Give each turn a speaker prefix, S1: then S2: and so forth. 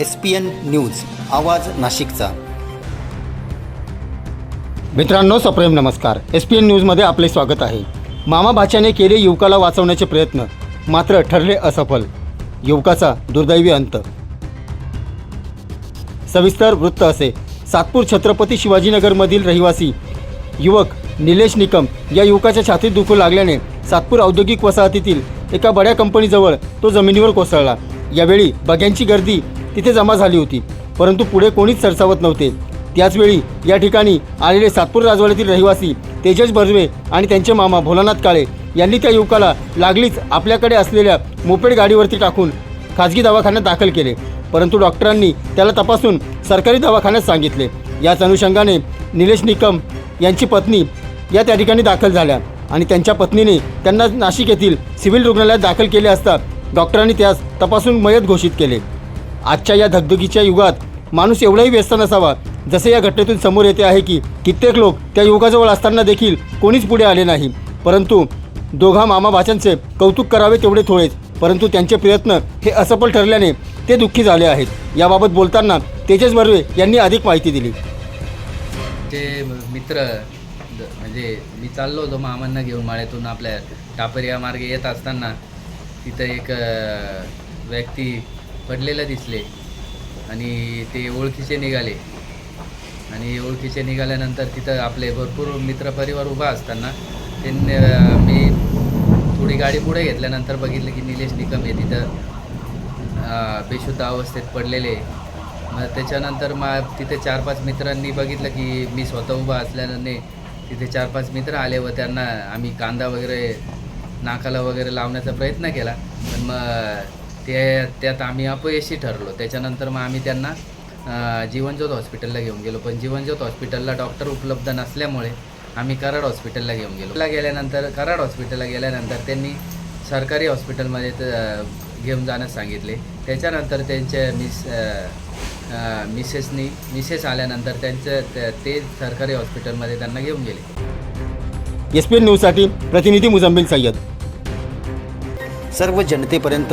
S1: S P N news आवाज नाशिकचा.
S2: मित्रांनो सप्रेम नमस्कार. एस पी एन न्यूजमध्ये आपले स्वागत आहे. मामा भाच्याने केले युवकाला वाचवण्याचे प्रयत्न मात्र ठरले असफल. युवकाचा दुर्दैवी अंत. सविस्तर वृत्त असे. सातपूर छत्रपती शिवाजीनगरमधील रहिवासी युवक निलेश निकम या युवकाच्या छातीत दुखू लागल्याने सातपूर औद्योगिक वसाहतीतील एका बड्या कंपनीजवळ तो जमिनीवर कोसळला. यावेळी बग्यांची गर्दी तिथे जमा झाली होती. परंतु पुढे कोणीच सरसावत नव्हते. त्याचवेळी या ठिकाणी आलेले सातपूर राजवाड्यातील रहिवासी तेजस बर्वे आणि त्यांचे मामा भोलानाथ काळे यांनी त्या युवकाला लागलीच आपल्याकडे असलेल्या मोपेड गाडीवरती टाकून खाजगी दवाखान्यात दाखल केले. परंतु डॉक्टरांनी त्याला तपासून सरकारी दवाखान्यात सांगितले. याच अनुषंगाने निलेश निकम यांची पत्नी या त्या ठिकाणी दाखल झाल्या आणि त्यांच्या पत्नीने त्यांना नाशिक येथील सिव्हिल रुग्णालयात दाखल केले असता डॉक्टरांनी त्यास तपासून मयत घोषित केले. आजच्या या धगधगीच्या युगात माणूस एवढाही व्यस्त नसावा जसे या घटनेतून समोर येते आहे की कित्येक लोक त्या युगाजवळ असताना देखील कोणीच पुढे आले नाही. परंतु दोघा मामा भाच्यांचे कौतुक करावे तेवढे थोडेच परंतु त्यांचे प्रयत्न हे असफल ठरल्याने ते दुःखी झाले आहेत. याबाबत बोलताना तेजस बर्वे यांनी अधिक माहिती दिली.
S3: ते मित्र म्हणजे मी चाललो होतो मामांना घेऊन माळ्यातून आपल्या टापरिया मार्गे येत असताना तिथं एक व्यक्ती पडलेलं दिसले. आणि ते ओळखीचे निघाले. आणि ओळखीचे निघाल्यानंतर तिथं आपले भरपूर मित्रपरिवार उभा असताना त्यांनी मी थोडी गाडी पुढे घेतल्यानंतर बघितलं की निलेश निकम हे तिथं बेशुद्ध अवस्थेत पडलेले. मग त्याच्यानंतर मग तिथे चार पाच मित्रांनी बघितलं की मी स्वतः उभा असल्याने तिथे चार पाच मित्र आले व त्यांना आम्ही कांदा वगैरे नाकाला वगैरे लावण्याचा प्रयत्न केला. पण मग ते त्यात आम्ही अपयशी ठरलो. त्याच्यानंतर मग आम्ही त्यांना जीवनज्योत हॉस्पिटलला घेऊन गेलो. पण जीवनज्योत हॉस्पिटलला डॉक्टर उपलब्ध नसल्यामुळे आम्ही कराड हॉस्पिटलला घेऊन गेलो. ला गेल्यानंतर कराड हॉस्पिटलला गेल्यानंतर त्यांनी सरकारी हॉस्पिटलमध्ये घेऊन जाण्यास सांगितले. त्याच्यानंतर त्यांच्या मिस मिसेसनी मिसेस आल्यानंतर त्यांचं ते- ते सरकारी हॉस्पिटलमध्ये त्यांना घेऊन गेले.
S2: एस पी एन न्यूजसाठी प्रतिनिधी मुजम्मिल सय्यद.
S1: सर्व जनतेपर्यंत